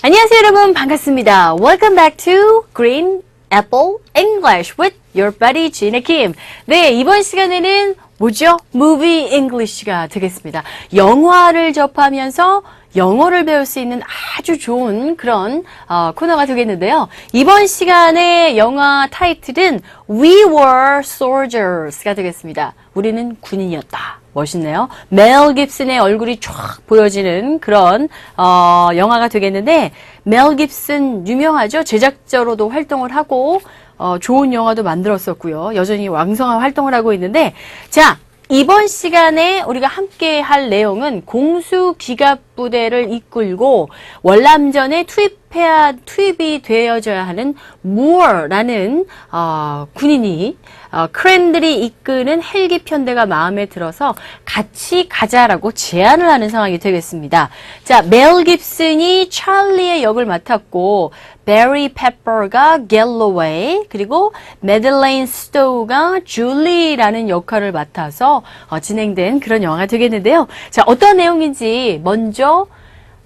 안녕하세요 여러분 반갑습니다. Welcome back to Green Apple English with your buddy Gina Kim. 네 이번 시간에는 뭐죠? Movie English가 되겠습니다. 영화를 접하면서 영어를 배울 수 있는 아주 좋은 그런 어, 코너가 되겠는데요. 이번 시간의 영화 타이틀은 We Were Soldiers가 되겠습니다. 우리는 군인이었다. 멋있네요. 멜 깁슨의 얼굴이 쫙 보여지는 그런 어, 영화가 되겠는데 멜 깁슨 유명하죠. 제작자로도 활동을 하고 어, 좋은 영화도 만들었었고요. 여전히 왕성한 활동을 하고 있는데 자 이번 시간에 우리가 함께 할 내용은 공수기갑 부대를 이끌고 월남전에 투입해야, 투입이 되어져야 하는 무어라는, 어, 군인이, 어, 크랜들이 이끄는 헬기 편대가 마음에 들어서 같이 가자라고 제안을 하는 상황이 되겠습니다. 자, 멜 깁슨이 찰리의 역을 맡았고, 베리 페퍼가 갤로웨이 그리고 메들레인 스토우가 줄리라는 역할을 맡아서 어, 진행된 그런 영화가 되겠는데요. 자, 어떤 내용인지 먼저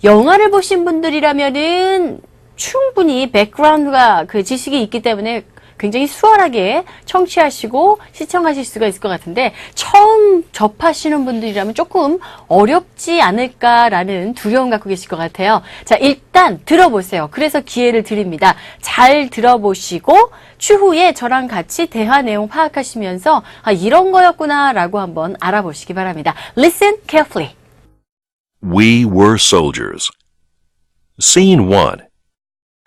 영화를 보신 분들이라면은 충분히 백그라운드가 그 지식이 있기 때문에 굉장히 수월하게 청취하시고 시청하실 수가 있을 것 같은데 처음 접하시는 분들이라면 조금 어렵지 않을까라는 두려움 갖고 계실 것 같아요. 자, 일단 들어보세요. 그래서 기회를 드립니다. 잘 들어보시고 추후에 저랑 같이 대화 내용 파악하시면서 아, 이런 거였구나라고 한번 알아보시기 바랍니다. Listen carefully. We were soldiers. Scene 1.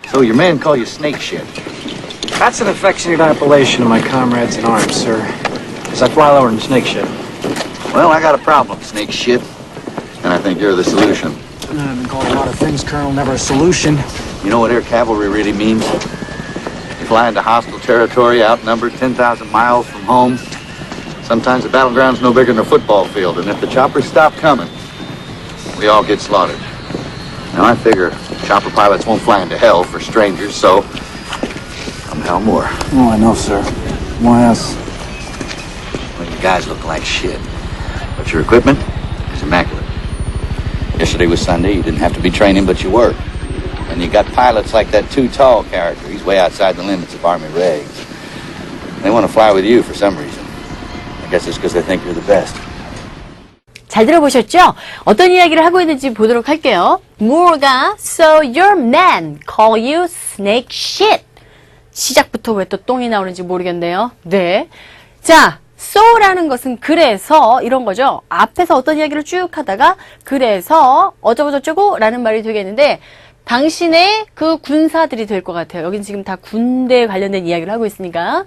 So your men call you snake shit. That's an affectionate appellation of my comrades in arms, sir. As I fly lower in snake ship. Well, I got a problem, snake shit. And I think you're the solution. I've been called a lot of things, Colonel, never a solution. You know what air cavalry really means? You fly into hostile territory, outnumbered 10,000 miles from home. Sometimes the battleground's no bigger than a football field, and if the choppers stop coming, we all get slaughtered. Now, I figure chopper pilots won't fly into hell for strangers, so I'm Hal Moore. Oh, I know, sir. Why us? Well, you guys look like shit. But your equipment is immaculate. Yesterday was Sunday. You didn't have to be training, but you were. And you got pilots like that too tall character. He's way outside the limits of Army regs. They want to fly with you for some reason. I guess it's because they think you're the best. 잘 들어보셨죠? 어떤 이야기를 하고 있는지 보도록 할게요. Moore가 So your men call you snake shit. 시작부터 왜 또 똥이 나오는지 모르겠네요. 네. 자, so라는 것은 그래서 이런 거죠. 앞에서 어떤 이야기를 쭉 하다가 그래서 어쩌고저쩌고 라는 말이 되겠는데 당신의 그 군사들이 될 것 같아요. 여긴 지금 다 군대에 관련된 이야기를 하고 있으니까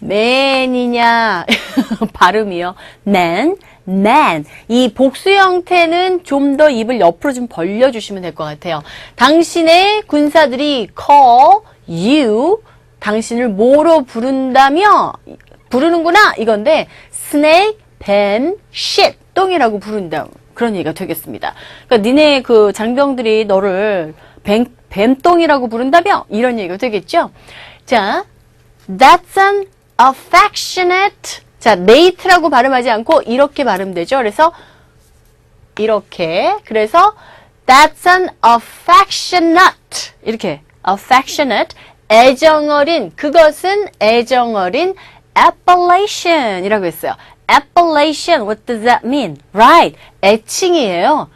맨이 man이냐 발음이요. man, man. 이 복수 형태는 좀 더 입을 옆으로 좀 벌려주시면 될 것 같아요. 당신의 군사들이 call you, 당신을 뭐로 부른다며 부르는구나 이건데 snake, 뱀, shit, 똥이라고 부른다. 그런 얘기가 되겠습니다. 그러니까 니네 그 장병들이 너를 뱀, 뱀똥이라고 부른다며 이런 얘기가 되겠죠. 자, That's an affectionate. 자, nate라고 발음하지 않고 이렇게 발음되죠. 그래서 이렇게. 그래서 that's an affectionate. 이렇게 affectionate. 애정어린. 그것은 애정어린 appellation이라고 했어요. appellation. What does that mean? Right. 애칭이에요.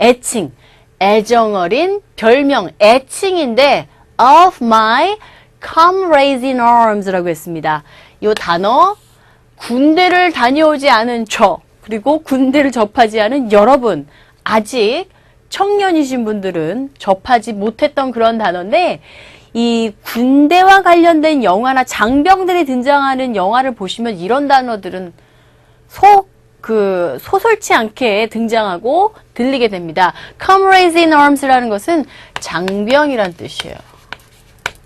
애칭. 애정어린 별명 애칭인데 of my comrades in arms라고 했습니다. 이 단어 군대를 다녀오지 않은 저 그리고 군대를 접하지 않은 여러분 아직 청년이신 분들은 접하지 못했던 그런 단어인데 이 군대와 관련된 영화나 장병들이 등장하는 영화를 보시면 이런 단어들은 소, 그, 소설치 않게 등장하고 들리게 됩니다. comrades in arms라는 것은 장병이란 뜻이에요.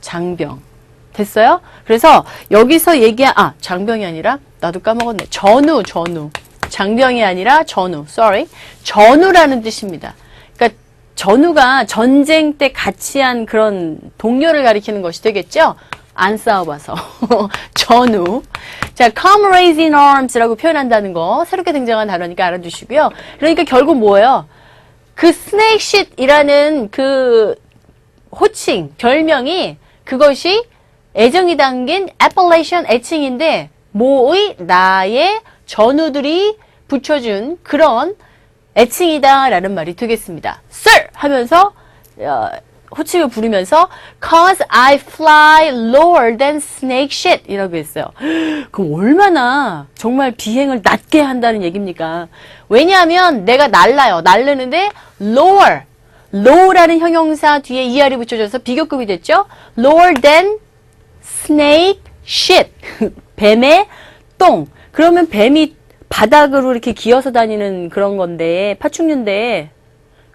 장병. 됐어요? 그래서 여기서 얘기한, 아, 장병이 아니라, 나도 까먹었네. 전우, 전우. 장병이 아니라 전우. sorry. 전우라는 뜻입니다. 그러니까 전우가 전쟁 때 같이 한 그런 동료를 가리키는 것이 되겠죠? 안 싸워봐서. 전우. 자, comrades in arms라고 표현한다는 거 새롭게 등장한 단어니까 알아두시고요. 그러니까 결국 뭐예요? 그 스네이크쉿이라는 그 호칭, 별명이 그것이 애정이 담긴 애플레이션 애칭인데 모의 나의 전우들이 붙여준 그런 애칭이다라는 말이 되겠습니다. Sir 하면서 어, 호칭을 부르면서 Cause I fly lower than snake shit 이라고 했어요. 그럼 얼마나 정말 비행을 낮게 한다는 얘기입니까? 왜냐하면 내가 날라요. 날르는데 lower, low라는 형용사 뒤에 er이 붙여져서 비교급이 됐죠? lower than snake shit. 뱀의 똥. 그러면 뱀이 바닥으로 이렇게 기어서 다니는 그런 건데, 파충류인데,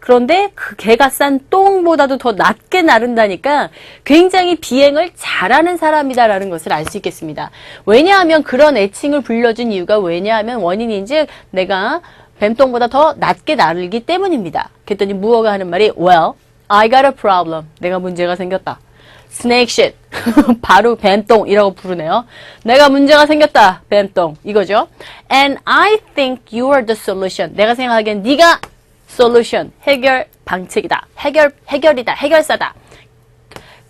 그런데 그 개가 싼 똥보다도 더 낮게 나른다니까 굉장히 비행을 잘하는 사람이다라는 것을 알 수 있겠습니다. 왜냐하면 그런 애칭을 불려준 이유가 왜냐하면 원인인즉 내가 뱀똥보다 더 낮게 나르기 때문입니다. 그랬더니 무어가 하는 말이 Well, I got a problem. 내가 문제가 생겼다. Shit. 바로 뱀똥이라고 부르네요. 내가 문제가 생겼다. 뱀똥. 이거죠. And I think you are the solution. 내가 생각하기엔 네가 solution. 해결 방책이다. 해결 해결이다. 해결사다.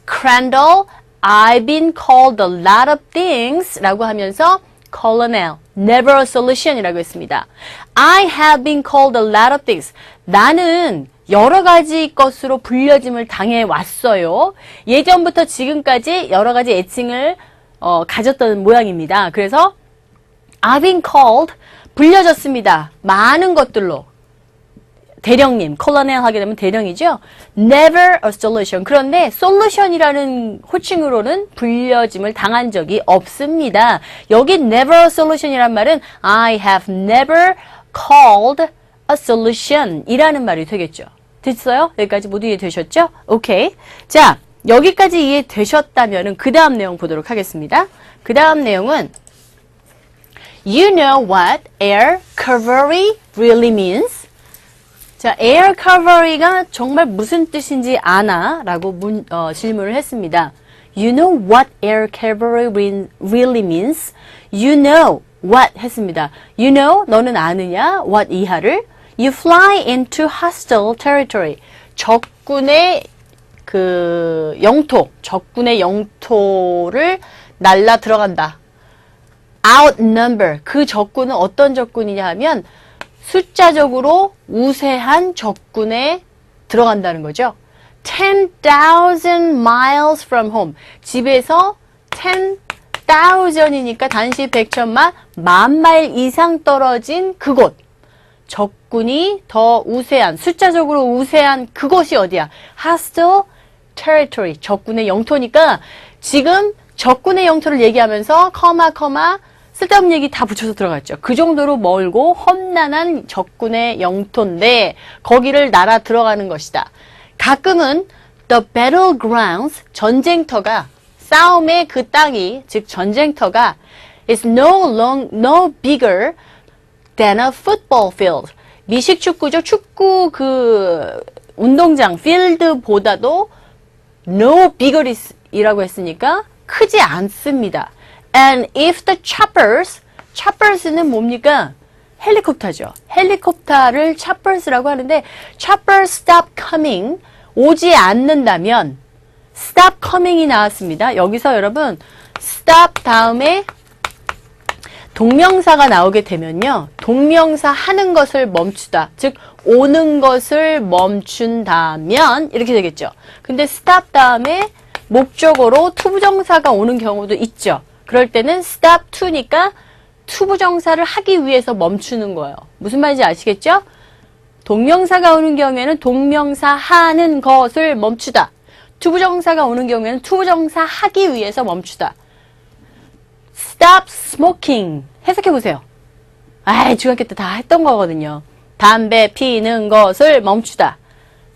Crandall, I've been called a lot of things 라고 하면서 colonel, never a solution 이라고 했습니다. I have been called a lot of things. 나는 여러 가지 것으로 불려짐을 당해 왔어요. 예전부터 지금까지 여러 가지 애칭을 어, 가졌던 모양입니다. 그래서 I've been called 불려졌습니다. 많은 것들로. 대령님, 콜로넬 하게 되면 대령이죠. Never a solution. 그런데 solution이라는 호칭으로는 불려짐을 당한 적이 없습니다. 여기 never a solution이란 말은 I have never called a solution 이라는 말이 되겠죠. 됐어요? 여기까지 모두 이해되셨죠? 오케이. 자, 여기까지 이해되셨다면 그 다음 내용 보도록 하겠습니다. 그 다음 내용은 You know what air covery really means? 자, air covery가 정말 무슨 뜻인지 아나? 라고 문, 어, 질문을 했습니다. You know what air covery really means? You know what 했습니다. You know, 너는 아느냐? What 이하를? You fly into hostile territory. 적군의 그 영토, 적군의 영토를 날라 들어간다. outnumber. 그 적군은 어떤 적군이냐 하면 숫자적으로 우세한 적군에 들어간다는 거죠. 10,000 miles from home. 집에서 10,000이니까 단시 백천만 만 마일 이상 떨어진 그곳. 적군이 더 우세한, 숫자적으로 우세한 그곳이 어디야? hostile territory. 적군의 영토니까 지금 적군의 영토를 얘기하면서 커마 커마 쓸데없는 얘기 다 붙여서 들어갔죠. 그 정도로 멀고 험난한 적군의 영토인데 거기를 날아 들어가는 것이다. 가끔은 the battlegrounds 전쟁터가 싸움의 그 땅이 즉 전쟁터가 is no long no bigger than a football field. 미식 축구죠. 축구 그 운동장 필드보다도 no bigger이라고 했으니까 크지 않습니다. And if the choppers, choppers는 뭡니까? 헬리콥터죠. 헬리콥터를 choppers라고 하는데 choppers stop coming 오지 않는다면 stop coming이 나왔습니다. 여기서 여러분 stop 다음에 동명사가 나오게 되면요. 동명사 하는 것을 멈추다. 즉, 오는 것을 멈춘다면, 이렇게 되겠죠. 근데 stop 다음에 목적어로 투부정사가 오는 경우도 있죠. 그럴 때는 stop to니까 투부정사를 하기 위해서 멈추는 거예요. 무슨 말인지 아시겠죠? 동명사가 오는 경우에는 동명사 하는 것을 멈추다. 투부정사가 오는 경우에는 투부정사 하기 위해서 멈추다. Stop smoking. 해석해 보세요. 아, 중학교 때 다 했던 거거든요. 담배 피는 것을 멈추다.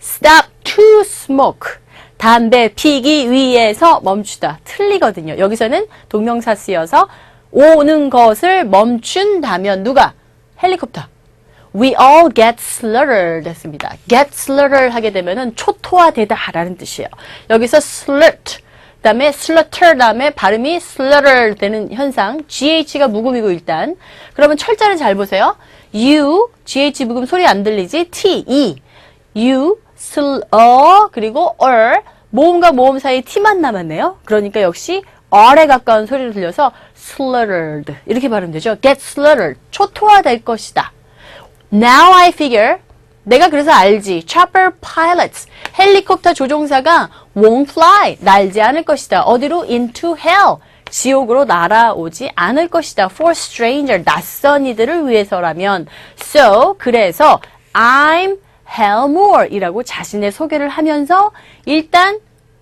stop to smoke. 담배 피기 위해서 멈추다. 틀리거든요. 여기서는 동명사 쓰여서 오는 것을 멈춘다면 누가? 헬리콥터. We all get slaughtered 했습니다. get slaughtered 하게 되면은 초토화되다 라는 뜻이에요. 여기서 slurt 그다음에 slaughter 다음에 발음이 slaughter 되는 현상. GH가 묵음이고 일단. 그러면 철자를 잘 보세요. U, GH 묵음 소리 안 들리지? T, E. you, sl, 어, 그리고 er, 모음과 모음 사이에 t만 남았네요. 그러니까 역시 r에 가까운 소리를 들려서 slaughtered 이렇게 발음되죠. get slaughtered, 초토화될 것이다. Now I figure 내가 그래서 알지. Chopper pilots 헬리콥터 조종사가 won't fly 날지 않을 것이다. 어디로 into hell 지옥으로 날아오지 않을 것이다. For stranger 낯선 이들을 위해서라면 so 그래서 I'm Hell Moore이라고 자신의 소개를 하면서 일단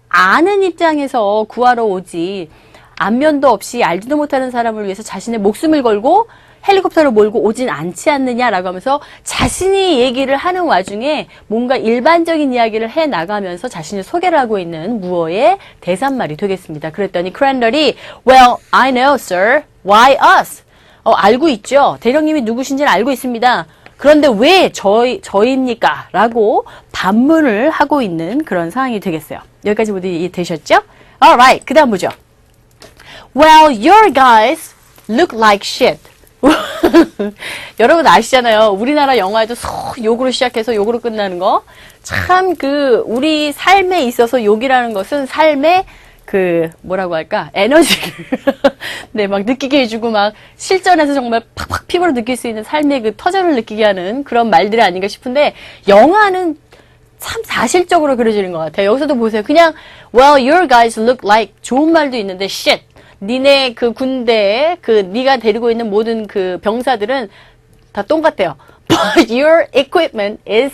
아는 입장에서 구하러 오지 안면도 없이 알지도 못하는 사람을 위해서 자신의 목숨을 걸고 헬리콥터를 몰고 오진 않지 않느냐라고 하면서 자신이 얘기를 하는 와중에 뭔가 일반적인 이야기를 해 나가면서 자신의 소개를 하고 있는 무어의 대산말이 되겠습니다. 그랬더니 크랜덜이 Well, I know, sir. Why us? 어, 알고 있죠. 대령님이 누구신지는 알고 있습니다. 그런데 왜 저희, 저입니까? 라고 반문을 하고 있는 그런 상황이 되겠어요. 여기까지 모두 이해되셨죠? Alright. 그 다음 보죠. Well, your guys look like shit. 여러분 아시잖아요. 우리나라 영화에도 소 욕으로 시작해서 욕으로 끝나는 거. 참 그 우리 삶에 있어서 욕이라는 것은 삶의 그 뭐라고 할까 에너지를 네 막 느끼게 해주고 막 실전에서 정말 팍팍 피부로 느낄 수 있는 삶의 그 터전을 느끼게 하는 그런 말들이 아닌가 싶은데 영화는 참 사실적으로 그려지는 것 같아요. 여기서도 보세요. 그냥 well your guys look like 좋은 말도 있는데 shit 니네 그 군대에 그 네가 데리고 있는 모든 그 병사들은 다 똑같아요. But your equipment is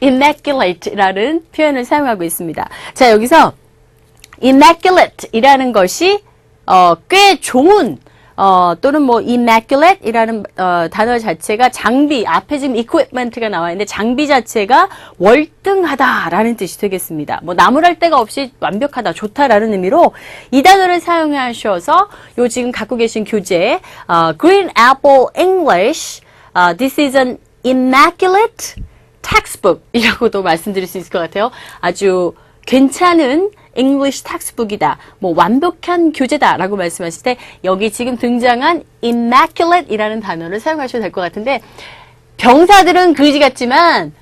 immaculate라는 표현을 사용하고 있습니다. 자 여기서 immaculate이라는 것이 어, 꽤 좋은 어, 또는 뭐 immaculate이라는 어, 단어 자체가 장비 앞에 지금 equipment가 나와 있는데 장비 자체가 월등하다라는 뜻이 되겠습니다. 뭐 나무랄 데가 없이 완벽하다, 좋다라는 의미로 이 단어를 사용하셔서 요 지금 갖고 계신 교재 어, Green Apple English 어, This is an immaculate textbook이라고도 말씀드릴 수 있을 것 같아요. 아주 괜찮은 English textbook이다. 뭐 완벽한 교재다라고 말씀하실 때 여기 지금 등장한 immaculate이라는 단어를 사용하셔도 될 것 같은데 병사들은 그지 같지만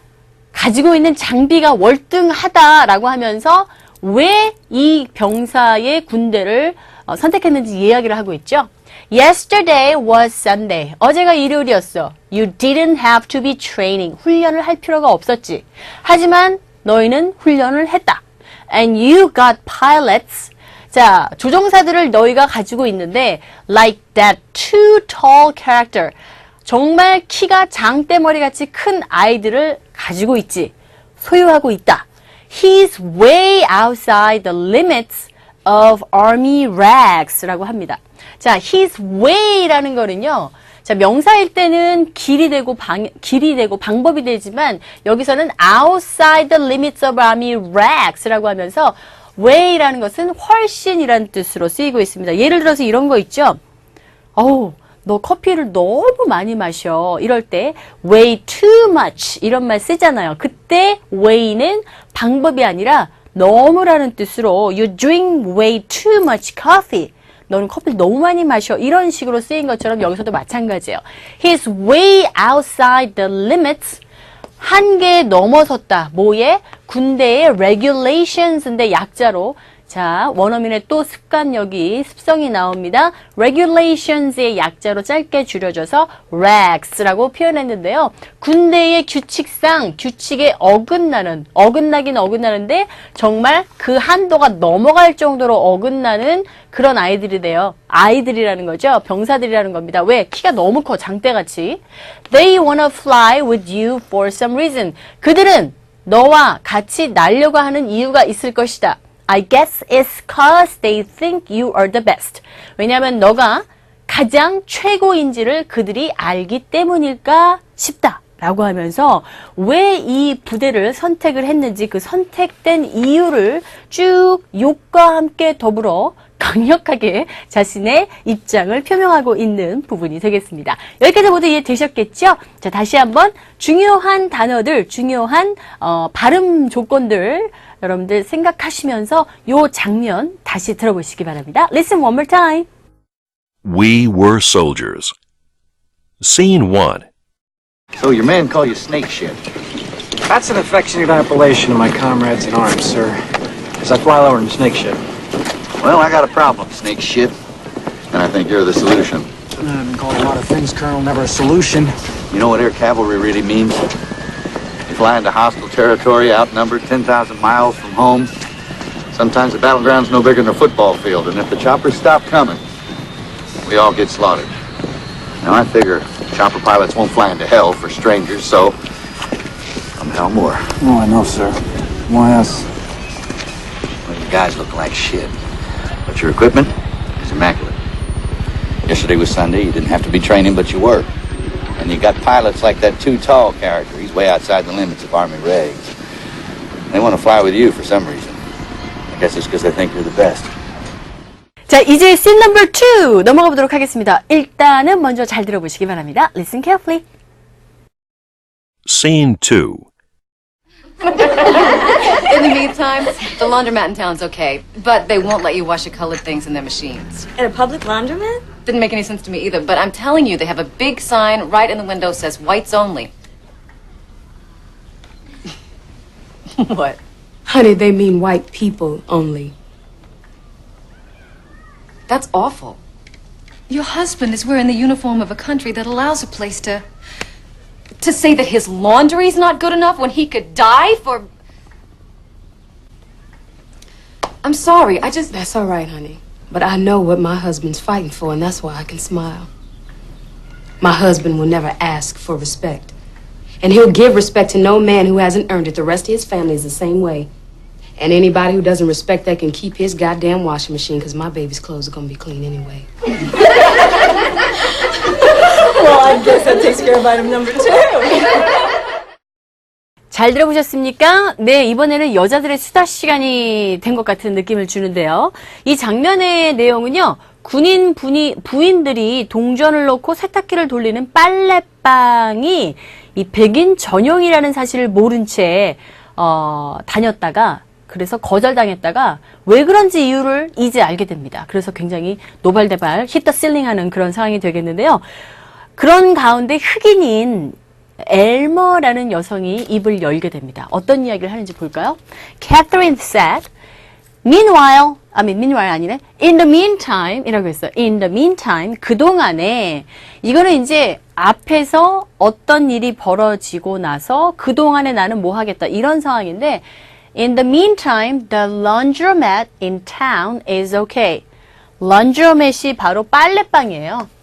가지고 있는 장비가 월등하다라고 하면서 왜 이 병사의 군대를 어, 선택했는지 이야기를 하고 있죠. Yesterday was Sunday. 어제가 일요일이었어. You didn't have to be training. 훈련을 할 필요가 없었지. 하지만 너희는 훈련을 했다. And you got pilots. 자, 조종사들을 너희가 가지고 있는데 like that too tall character. 정말 키가 장대머리 같이 큰 아이들을 가지고 있지. 소유하고 있다. He's way outside the limits of army rags라고 합니다. 자, he's way라는 거는요. 자, 명사일 때는 길이 되고 방, 길이 되고 방법이 되지만 여기서는 outside the limits of army rags라고 하면서 way라는 것은 훨씬이라는 뜻으로 쓰이고 있습니다. 예를 들어서 이런 거 있죠. 어우, 너 커피를 너무 많이 마셔. 이럴 때 way too much 이런 말 쓰잖아요. 그때 way는 방법이 아니라 너무라는 뜻으로 you drink way too much coffee. 너는 커피를 너무 많이 마셔. 이런 식으로 쓰인 것처럼 여기서도 마찬가지예요. He's way outside the limits. 한계에 넘어섰다. 뭐에? 군대의 regulations인데 약자로 자, 원어민의 또 습관력이 습성이 나옵니다. regulations의 약자로 짧게 줄여져서 rags라고 표현했는데요. 군대의 규칙상 규칙에 어긋나는 어긋나긴 어긋나는데 정말 그 한도가 넘어갈 정도로 어긋나는 그런 아이들이래요. 아이들이라는 거죠. 병사들이라는 겁니다. 왜? 키가 너무 커 장대같이. They wanna fly with you for some reason. 그들은 너와 같이 날려고 하는 이유가 있을 것이다. I guess it's cause they think you are the best. 왜냐하면 너가 가장 최고인지를 그들이 알기 때문일까 싶다. 라고 하면서 왜 이 부대를 선택을 했는지 그 선택된 이유를 쭉 욕과 함께 더불어 강력하게 자신의 입장을 표명하고 있는 부분이 되겠습니다. 여기까지 모두 이해되셨겠죠? 자, 다시 한번 중요한 단어들, 중요한 어, 발음 조건들 여러분들 생각하시면서 요 장면 다시 들어보시기 바랍니다. Listen one more time. We were soldiers. Scene 1. So your men call you snake shit. That's an affectionate appellation of my comrades in arms, sir. As I fly lower in the snake ship. Well, I got a problem, snake shit. And I think you're the solution. I've been called a lot of things, Colonel. Never a solution. You know what air cavalry really means? You fly into hostile territory, outnumbered 10,000 miles from home. Sometimes the battleground's no bigger than a football field, and if the choppers stop coming, we all get slaughtered. Now, I figure chopper pilots won't fly into hell for strangers, so I'm Hal Moore. Oh, I know, sir. Why us? Well, you guys look like shit, but your equipment is immaculate. Yesterday was Sunday. You didn't have to be training, but you were. And you got pilots like that too tall character. He's way outside the limits of Army regs. They want to fly with you for some reason. I guess it's because they think you're the best. 자, 이제 씬 넘버 2 넘어가 보도록 하겠습니다. 일단은 먼저 잘 들어보시기 바랍니다. Listen carefully. Scene 2. in the meantime, the laundromat in town's okay, but they won't let you wash your colored things in their machines. At a public laundromat? Didn't make any sense to me either, but I'm telling you, they have a big sign right in the window says whites only. what? Honey, they mean white people only. That's awful. Your husband is wearing the uniform of a country that allows a place to. To say that his laundry's not good enough when he could die for. I'm sorry, I just. That's all right, honey. But I know what my husband's fighting for, and that's why I can smile. My husband will never ask for respect. And he'll give respect to no man who hasn't earned it. The rest of his family is the same way. And anybody who doesn't respect that can keep his goddamn washing machine, because my baby's clothes are going to be clean anyway. Well, I guess that takes care of item number two. 잘 들어보셨습니까? 네, 이번에는 여자들의 수다 시간이 된 것 같은 느낌을 주는데요. 이 장면의 내용은요, 군인 분이, 부인들이 동전을 넣고 세탁기를 돌리는 빨래방이 이 백인 전용이라는 사실을 모른 채, 어, 다녔다가, 그래서 거절당했다가 왜 그런지 이유를 이제 알게 됩니다. 그래서 굉장히 노발대발 히터 실링 하는 그런 상황이 되겠는데요. 그런 가운데 흑인인 엘머라는 여성이 입을 열게 됩니다. 어떤 이야기를 하는지 볼까요? Catherine said, Meanwhile, I mean, meanwhile 아니네. In the meantime, 이라고 했어요. In the meantime, 그동안에, 이거는 이제 앞에서 어떤 일이 벌어지고 나서 그동안에 나는 뭐 하겠다. 이런 상황인데, In the meantime, the laundromat in town is okay. laundromat이 바로 빨래방이에요.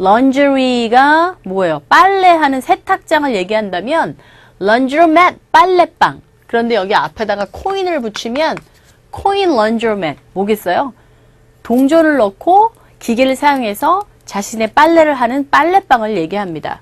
Laundry가 뭐예요? 빨래하는 세탁장을 얘기한다면 laundromat 빨래방. 그런데 여기 앞에다가 코인을 붙이면 코인 laundromat 뭐겠어요? 동전을 넣고 기계를 사용해서 자신의 빨래를 하는 빨래방을 얘기합니다.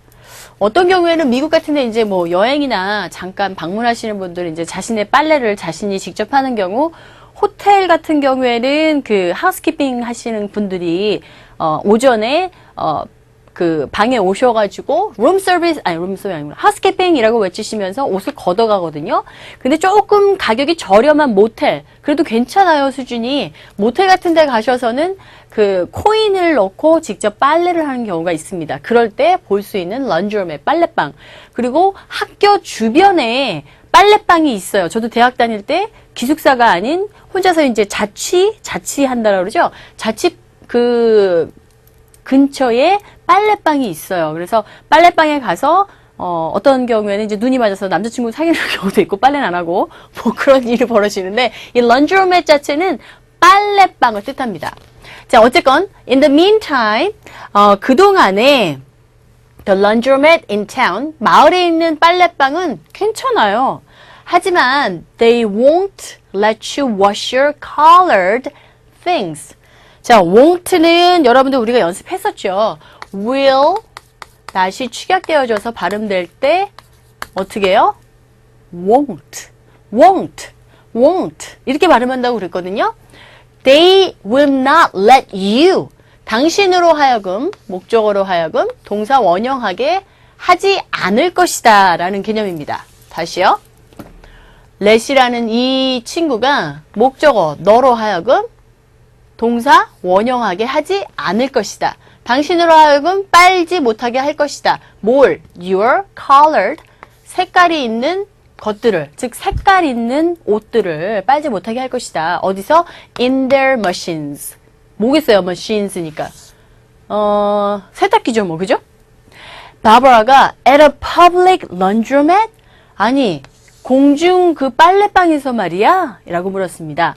어떤 경우에는 미국 같은 데 이제 뭐 여행이나 잠깐 방문하시는 분들은 이제 자신의 빨래를 자신이 직접 하는 경우 호텔 같은 경우에는 그 하우스키핑 하시는 분들이 어 오전에 어 그 방에 오셔가지고 룸 서비스 아니 룸 서비스 아니고 하우스키핑이라고 외치시면서 옷을 걷어가거든요. 근데 조금 가격이 저렴한 모텔 그래도 괜찮아요 수준이 모텔 같은 데 가셔서는 그 코인을 넣고 직접 빨래를 하는 경우가 있습니다. 그럴 때 볼 수 있는 런드룸의 빨래방 그리고 학교 주변에 빨래방이 있어요. 저도 대학 다닐 때 기숙사가 아닌 혼자서 이제 자취 자취한다라고 그러죠. 자취 그 근처에 빨래방이 있어요. 그래서 빨래방에 가서 어, 어떤 경우에는 이제 눈이 맞아서 남자친구 사귀는 경우도 있고 빨래는 안 하고 뭐 그런 일이 벌어지는데 이 런드룸의 자체는 빨래방을 뜻합니다. 자, 어쨌건 in the meantime 어, 그동안에 The laundromat in town 마을에 있는 빨래방은 괜찮아요. 하지만 they won't let you wash your colored things. 자, won't는 여러분들 우리가 연습했었죠. will 다시 축약되어져서 발음될 때 어떻게 해요? won't, won't, won't 이렇게 발음한다고 그랬거든요. They will not let you 당신으로 하여금 목적어로 하여금 동사 원형하게 하지 않을 것이다 라는 개념입니다. 다시요. let이라는 이 친구가 목적어 너로 하여금 동사 원형하게 하지 않을 것이다. 당신으로 하여금 빨지 못하게 할 것이다. 뭘? Your colored 색깔이 있는 것들을, 즉 색깔 있는 옷들을 빨지 못하게 할 것이다. 어디서? In their machines. 뭐겠어요, machines니까. 어, 세탁기죠, 뭐, 그죠? 바버라가 at a public laundromat? 아니, 공중 그 빨래방에서 말이야? 라고 물었습니다.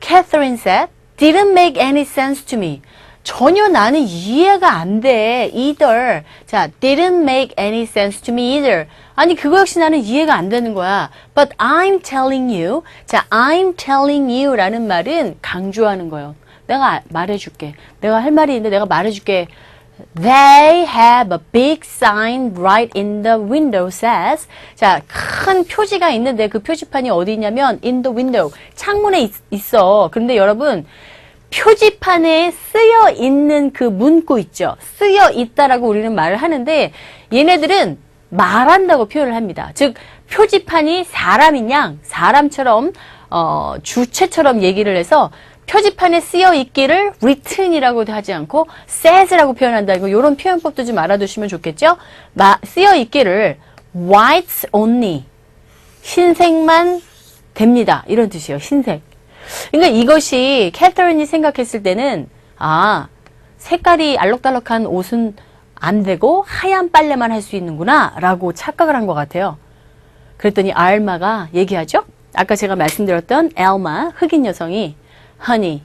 Catherine said, didn't make any sense to me. 전혀 나는 이해가 안 돼. either. 자, didn't make any sense to me either. 아니, 그거 역시 나는 이해가 안 되는 거야. But I'm telling you. 자, I'm telling you 라는 말은 강조하는 거예요. 내가 말해줄게. 내가 할 말이 있는데 내가 말해줄게. They have a big sign right in the window says. 자, 큰 표지가 있는데 그 표지판이 어디 있냐면 in the window. 창문에 있, 있어. 그런데 여러분, 표지판에 쓰여 있는 그 문구 있죠. 쓰여 있다라고 우리는 말을 하는데 얘네들은 말한다고 표현을 합니다. 즉 표지판이 사람인 양 사람처럼 어, 주체처럼 얘기를 해서 표지판에 쓰여 있기를 written이라고도 하지 않고 says라고 표현한다. 이거 이런 표현법도 좀 알아두시면 좋겠죠. 마, 쓰여 있기를 whites only 흰색만 됩니다. 이런 뜻이에요. 흰색. 그러니까 이것이 캐서린이 생각했을 때는 아 색깔이 알록달록한 옷은 안 되고 하얀 빨래만 할 수 있는구나 라고 착각을 한 것 같아요. 그랬더니 알마가 얘기하죠. 아까 제가 말씀드렸던 엘마 흑인 여성이 허니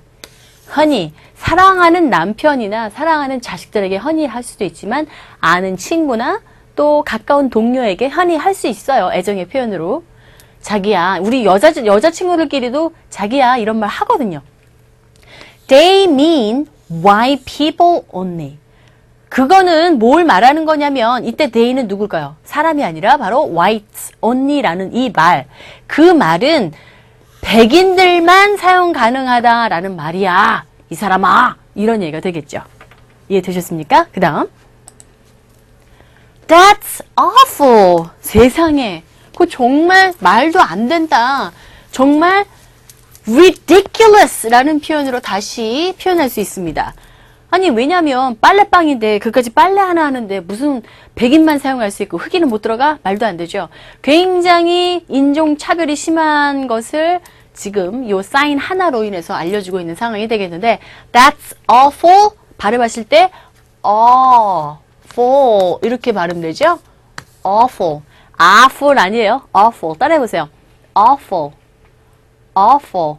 허니 사랑하는 남편이나 사랑하는 자식들에게 허니 할 수도 있지만 아는 친구나 또 가까운 동료에게 허니 할 수 있어요. 애정의 표현으로. 자기야, 우리 여자, 여자친구들끼리도 자기야, 이런 말 하거든요. They mean white people only. 그거는 뭘 말하는 거냐면, 이때 they는 누굴까요? 사람이 아니라 바로 whites only라는 이 말. 그 말은 백인들만 사용 가능하다라는 말이야. 이 사람아. 이런 얘기가 되겠죠. 이해되셨습니까? 그 다음. That's awful. 세상에. 그거 정말 말도 안 된다. 정말 ridiculous라는 표현으로 다시 표현할 수 있습니다. 아니 왜냐면 빨래방인데 그까지 빨래 하나 하는데 무슨 백인만 사용할 수 있고 흑인은 못 들어가 말도 안 되죠. 굉장히 인종 차별이 심한 것을 지금 요 사인 하나로 인해서 알려주고 있는 상황이 되겠는데 that's awful 발음하실 때 awful 이렇게 발음되죠. awful awful 아니에요. awful 따라해보세요. awful awful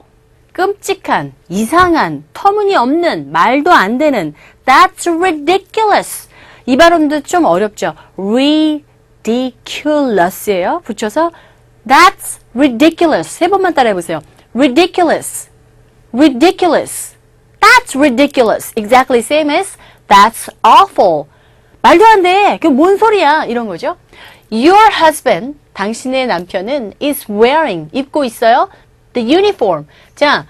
끔찍한, 이상한, 터무니없는, 말도 안 되는 That's ridiculous. 이 발음도 좀 어렵죠. ridiculous예요. 붙여서 That's ridiculous. 세 번만 따라해 보세요. ridiculous. ridiculous. That's ridiculous. Exactly same as That's awful. 말도 안 돼. 그게 뭔 소리야? 이런 거죠. Your husband, 당신의 남편은 is wearing, 입고 있어요. The uniform. 자,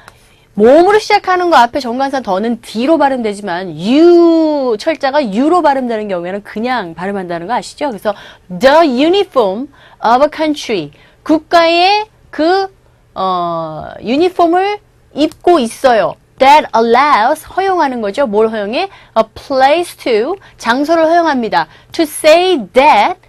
몸으로 시작하는 거 앞에 정관사 더는 D로 발음되지만 U 철자가 U로 발음되는 경우에는 그냥 발음한다는 거 아시죠? 그래서 the uniform of a country. 국가의 그, 어, 유니폼을 입고 있어요. That allows 허용하는 거죠. 뭘 허용해? A place to 장소를 허용합니다. To say that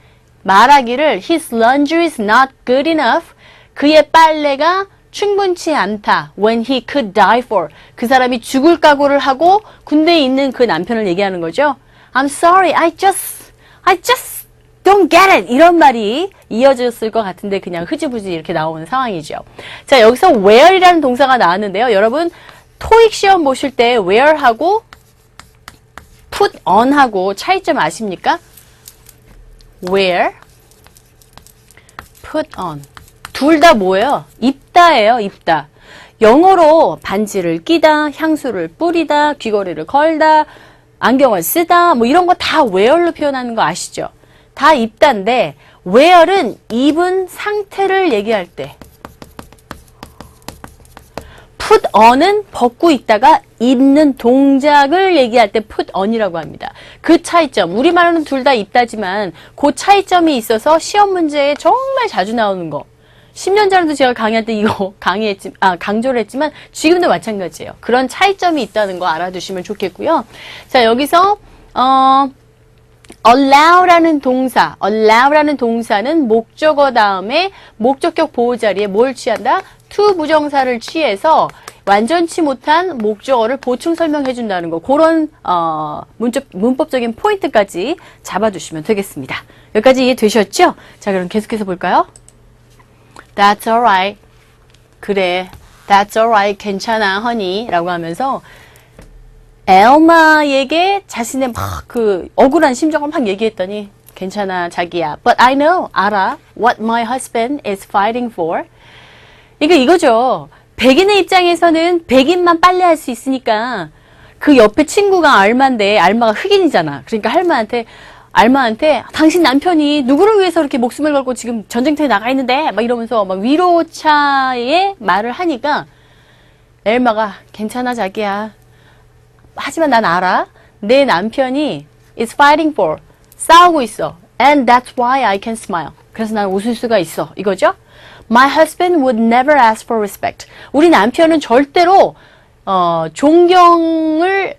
말하기를 his laundry is not good enough. 그의 빨래가 충분치 않다. When he could die for. 그 사람이 죽을 각오를 하고 군대에 있는 그 남편을 얘기하는 거죠. I'm sorry. I just, I just don't get it. 이런 말이 이어졌을 것 같은데 그냥 흐지부지 이렇게 나오는 상황이죠. 자, 여기서 wear이라는 동사가 나왔는데요. 여러분, 토익 시험 보실 때 wear하고 put on하고 차이점 아십니까? wear, put on. 둘 다 뭐예요? 입다예요, 입다. 영어로 반지를 끼다, 향수를 뿌리다, 귀걸이를 걸다, 안경을 쓰다, 뭐 이런 거다 wear로 표현하는 거 아시죠? 다 입다인데, wear은 입은 상태를 얘기할 때, put on은 벗고 있다가 입는 동작을 얘기할 때 put on이라고 합니다. 그 차이점, 우리말로는 둘 다 입다지만 그 차이점이 있어서 시험 문제에 정말 자주 나오는 거. 10년 전에도 제가 강의할 때 이거 강의했지, 아, 강조를 했지만 지금도 마찬가지예요. 그런 차이점이 있다는 거 알아두시면 좋겠고요. 자, 여기서, 어, allow라는 동사, allow라는 동사는 목적어 다음에 목적격 보호 자리에 뭘 취한다? to 부정사를 취해서 완전치 못한 목적어를 보충 설명해 준다는 거. 그런 어, 문법, 문법적인 포인트까지 잡아주시면 되겠습니다. 여기까지 이해되셨죠? 자, 그럼 계속해서 볼까요? That's alright. 그래. That's alright. 괜찮아, honey. 라고 하면서 엘마에게 자신의 막 그 억울한 심정을 막 얘기했더니 괜찮아 자기야. But I know 알아 what my husband is fighting for. 그러니까 이거죠. 백인의 입장에서는 백인만 빨래할 수 있으니까 그 옆에 친구가 알마인데 알마가 흑인이잖아. 그러니까 할마한테 알마한테 당신 남편이 누구를 위해서 이렇게 목숨을 걸고 지금 전쟁터에 나가 있는데 막 이러면서 막 위로차의 말을 하니까 엘마가 괜찮아 자기야. 하지만 난 알아. 내 남편이 is fighting for 싸우고 있어. And that's why I can smile. 그래서 난 웃을 수가 있어. 이거죠? My husband would never ask for respect. 우리 남편은 절대로 어, 존경을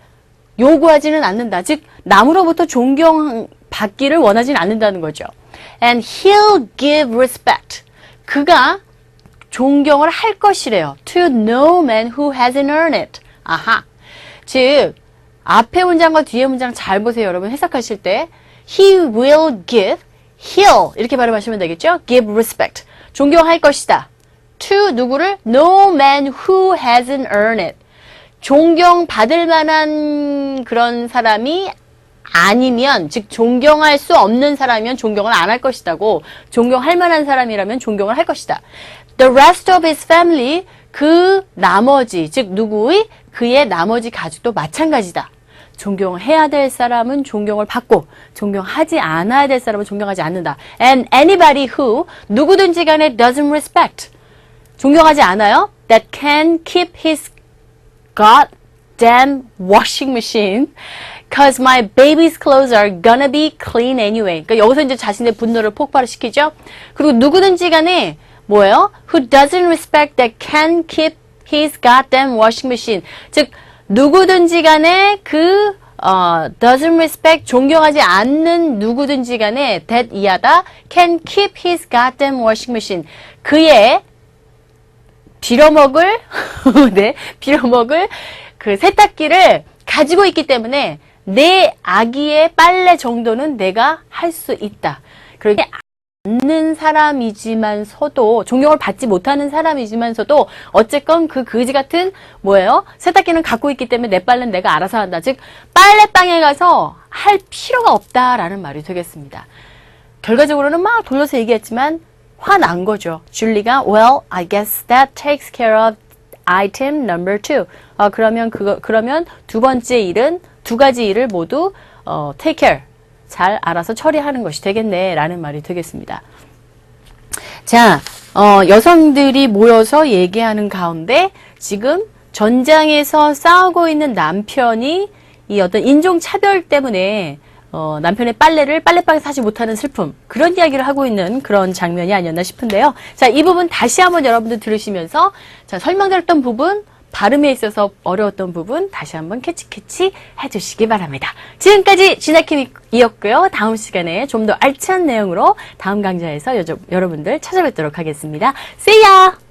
요구하지는 않는다. 즉 남으로부터 존경 받기를 원하지는 않는다는 거죠. And he'll give respect. 그가 존경을 할 것이래요. To no man who hasn't earned it. 아하. 즉, 앞에 문장과 뒤에 문장 잘 보세요, 여러분. 해석하실 때. He will give, he'll. 이렇게 발음하시면 되겠죠? give respect. 존경할 것이다. to 누구를? No man who hasn't earned it. 존경받을 만한 그런 사람이 아니면, 즉, 존경할 수 없는 사람이면 존경을 안 할 것이다고, 존경할 만한 사람이라면 존경을 할 것이다. The rest of his family, 그 나머지, 즉, 누구의? 그의 나머지 가족도 마찬가지다. 존경해야 될 사람은 존경을 받고, 존경하지 않아야 될 사람은 존경하지 않는다. And anybody who, 누구든지 간에 doesn't respect, 존경하지 않아요? That can keep his goddamn washing machine. Cause my baby's clothes are gonna be clean anyway. 그러니까 여기서 이제 자신의 분노를 폭발을 시키죠. 그리고 누구든지 간에 뭐예요? Who doesn't respect that can keep his goddamn washing machine. 즉 누구든지 간에 그 어, doesn't respect 존경하지 않는 누구든지 간에 that 이하다 can keep his goddamn washing machine. 그의 빌어먹을 네 빌어먹을 그 세탁기를 가지고 있기 때문에 내 아기의 빨래 정도는 내가 할 수 있다. 그렇게 않는 사람이지만서도 존경을 받지 못하는 사람이지만서도 어쨌건 그 그지 같은 뭐예요? 세탁기는 갖고 있기 때문에 내 빨래는 내가 알아서 한다. 즉 빨래방에 가서 할 필요가 없다라는 말이 되겠습니다. 결과적으로는 막 돌려서 얘기했지만 화난 거죠. 줄리가 well, I guess that takes care of item number two. 아, 그러면 그거 그러면 두 번째 일은 두 가지 일을 모두 어, take care 잘 알아서 처리하는 것이 되겠네라는 말이 되겠습니다. 자, 어, 여성들이 모여서 얘기하는 가운데 지금 전장에서 싸우고 있는 남편이 이 어떤 인종 차별 때문에 어, 남편의 빨래를 빨래방에서 하지 못하는 슬픔 그런 이야기를 하고 있는 그런 장면이 아니었나 싶은데요. 자, 이 부분 다시 한번 여러분들 들으시면서 자, 설명드렸던 부분 발음에 있어서 어려웠던 부분 다시 한번 캐치캐치 해주시기 바랍니다. 지금까지 진아킴이었고요. 다음 시간에 좀 더 알찬 내용으로 다음 강좌에서 여러, 여러분들 찾아뵙도록 하겠습니다. See ya!